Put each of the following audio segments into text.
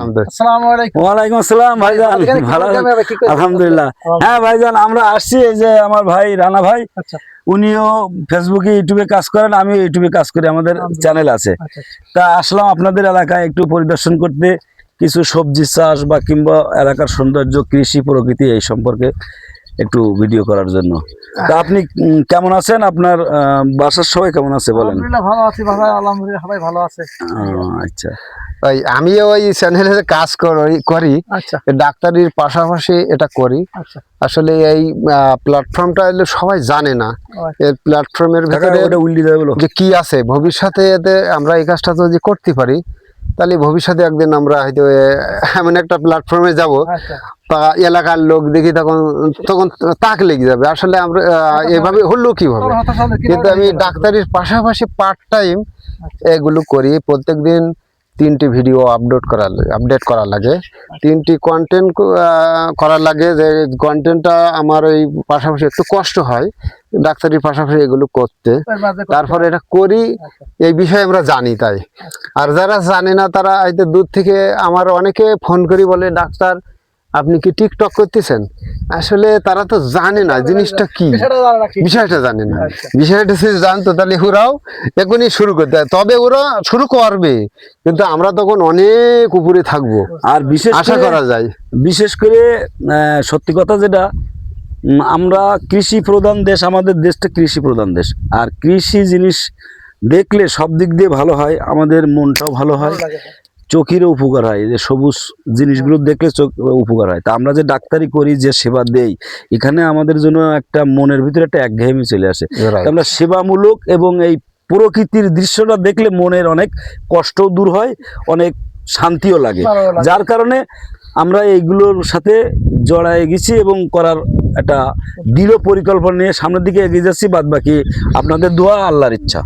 আসসালামু আলাইকুম। ওয়ালাইকুম আসসালাম ভাইজান। ভালো করতে হবে? কি করতে হবে? আলহামদুলিল্লাহ। হ্যাঁ ভাইজান আমরা আসছি এই যে আমার ভাই রানা ভাই। আচ্ছা। উনিও ফেসবুকে ইউটিউবে কাজ করেন আমিও ইউটিউবে কাজ করি আমাদের চ্যানেল আছে। আচ্ছা। তা আসলাম আপনাদের এলাকায় একটু পরিদর্শন করতে। কিছু সবজি চাষ বা কিংবা এলাকার সৌন্দর্য কৃষি প্রকৃতি এই সম্পর্কে। একটু ভিডিও করার জন্য। তা আপনি কেমন আছেন? আপনার আহ, বাসার সবাই কেমন আছে বলেন। ভালো আছি ভালো আলহামদুলিল্লাহ সবাই ভালো আছে। আচ্ছা। ওই আমিও ওই চ্যানেলে কাজ করি করি। আচ্ছা। ডাক্তারির পাশাপাশি এটা করি। আচ্ছা। আসলে এই প্ল্যাটফর্মটা এলে সবাই জানে না। আচ্ছা। এই প্ল্যাটফর্মের ভেতরে যে কি আছে ভবিষ্যতে এতে আমরা এই কাজটা যদি করতে পারি তাহলে ভবিষ্যতে একদিন আমরা হয়তো এমন একটা প্ল্যাটফর্মে যাব। আচ্ছা। এলাকার লোক দেখি তখন তখন তাক লেগে যাবে। আসলে আমরা এভাবে হলো কীভাবে? কিন্তু আমি ডাক্তারের পাশাপাশি পার্ট টাইম আচ্ছা। এগুলো করি। প্রত্যেকদিন তিনটি ভিডিও আপলোড করা আপডেট করা লাগে। তিনটি কন্টেন্ট করা লাগে যে কন্টেন্টটা আমার ওই পাশাপাশি একটু কষ্ট হয় ডাক্তারির পাশাপাশি এগুলো করতে। তারপরে এটা করি আচ্ছা। এই বিষয়ে আমরা জানি তাই। আর যারা জানে না তারা হয়তো দূর থেকে আমার অনেকে ফোন করি বলে ডাক্তার আপনি কি টিকটক করতেছেন? আসলে তারা তো জানে না জিনিসটা কি। বিষয়টা জানা না আচ্ছা। বিষয়টা সে জানতো তাহলে ওরাও এখনই শুরু করতে হয়। তবে ওরা শুরু করবে কিন্তু আমরা তখন অনেক উপরে থাকব। আর বিশেষ আশা করা যায়। বিশেষ করে সত্যি কথা যেটা আমরা কৃষি প্রধান দেশ আমাদের দেশটা কৃষি প্রধান দেশ। আর কৃষি জিনিস দেখলে সব দিক দিয়ে ভালো হয় আমাদের মনটাও ভালো হয়। চোখেরও উপকার হয় যে সবুজ জিনিসগুলো দেখলে চোখ উপকার হয়। তা আমরা যে ডাক্তারি করি যে সেবা দেই এখানে আমাদের জন্য একটা মনের ভিতরে একটা একঘেয়েমি চলে আসে। আমরা সেবামূলক এবং এই প্রকৃতির দৃশ্যটা দেখলে মনের অনেক কষ্টও দূর হয় অনেক শান্তিও লাগে। যার কারণে আমরা এইগুলোর সাথে জড়ায় গেছি এবং করার একটা দৃঢ় পরিকল্পনা নিয়ে সামনের দিকে এগিয়ে যাচ্ছি বাদ বাকি আপনাদের দোয়া আল্লাহর ইচ্ছা।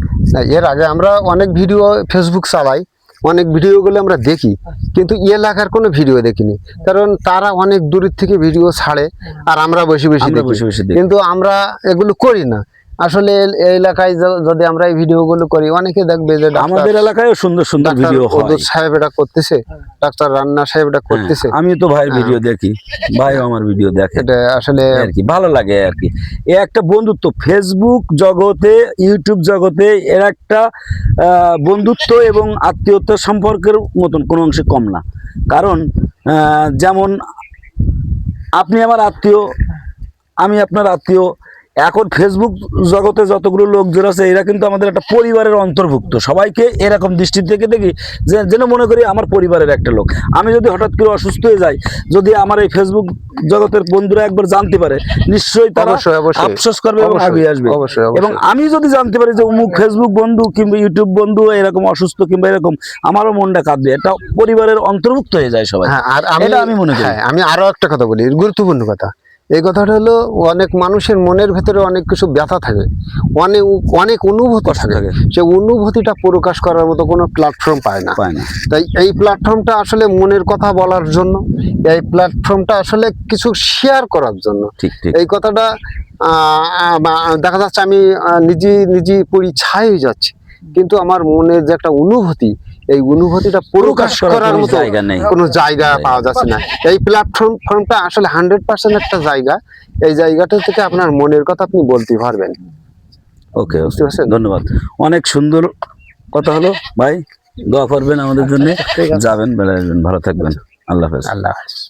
এর আগে আমরা অনেক ভিডিও ফেসবুক চালাই। অনেক ভিডিওগুলো আমরা দেখি কিন্তু এলাকার কোনো ভিডিও দেখিনি। কারণ তারা অনেক দূরের থেকে ভিডিও ছাড়ে আর আমরা বসে বসে বসে বসে দেখি। কিন্তু আমরা এগুলো করি না। আসলে এলাকায় যদি আমরা এই ভিডিওগুলো করি অনেকে দেখবে যে আমাদের এলাকায়ও সুন্দর সুন্দর ভিডিও হয়। সাহেব এটা করতেছে ডাক্তার রান্না সাহেব এটা করতেছে। হ্যাঁ, আমি তো ভাইয়ের ভিডিও দেখি ভাইও আমার ভিডিও দেখে। এটা আসলে আর কি ভালো লাগে আর কি। এ একটা বন্ধুত্ব ফেসবুক জগতে ইউটিউব জগতে এর একটা বন্ধুত্ব এবং আত্মীয়তার সম্পর্কের মতন কোনো অংশে কম না। কারণ যেমন আপনি আমার আত্মীয় আমি আপনার আত্মীয় এখন ফেসবুক জগতে যতগুলো লোকজন আছে এরা কিন্তু আমাদের একটা পরিবারের অন্তর্ভুক্ত। সবাইকে এরকম দৃষ্টি থেকে দেখি যে যেন মনে করি আমার পরিবারের একটা লোক। আমি যদি হঠাৎ করে অসুস্থ হয়ে যাই যদি আমার এই ফেসবুক জগতের বন্ধুরা একবার জানতে পারে নিশ্চয়ই তারা। আফসোস করবে এবং আগিয়ে আসবে। এবং আমি যদি জানতে পারি যে অমুক ফেসবুক বন্ধু কিংবা ইউটিউব বন্ধু এরকম অসুস্থ কিংবা এরকম আমারও মনটা কাঁদবে। এটা পরিবারের অন্তর্ভুক্ত হয়ে যায় সবাই। হ্যাঁ আর আমি মনে করি। হ্যাঁ আমি আরও একটা কথা বলি। গুরুত্বপূর্ণ কথা। এই কথাটা হলো অনেক মানুষের মনের ভেতরে অনেক কিছু ব্যথা থাকে। অনেক অনেক অনুভূতি থাকে। সে অনুভূতিটা প্রকাশ করার মতো কোনো প্ল্যাটফর্ম পায় না। পায় না। তাই এই প্ল্যাটফর্মটা আসলে মনের কথা বলার জন্য এই প্ল্যাটফর্মটা আসলে কিছু শেয়ার করার জন্য। ঠিক ঠিক। এই কথাটা দেখা যাচ্ছে আমি নিজে নিজে পুরি ছাই হয়ে যাচ্ছি। কিন্তু আমার মনের যে একটা অনুভূতি এই অনুভূতিটা প্রকাশ করার মতো জায়গা নেই। কোনো জায়গা পাওয়া যাচ্ছে না। এই প্ল্যাটফর্ম ফর্মটা আসলে হান্ড্রেড পার্সেন্ট একটা জায়গা। এই জায়গাটা থেকে আপনার মনের কথা আপনি বলতে পারবেন। ওকে বুঝতে পারছেন? ধন্যবাদ। অনেক সুন্দর কথা হলো। ভাই দোয়া করবেন আমাদের জন্য। যাবেন বেড়াবেন ভালো থাকবেন। আল্লাহ হাফেজ। আল্লাহ হাফেজ।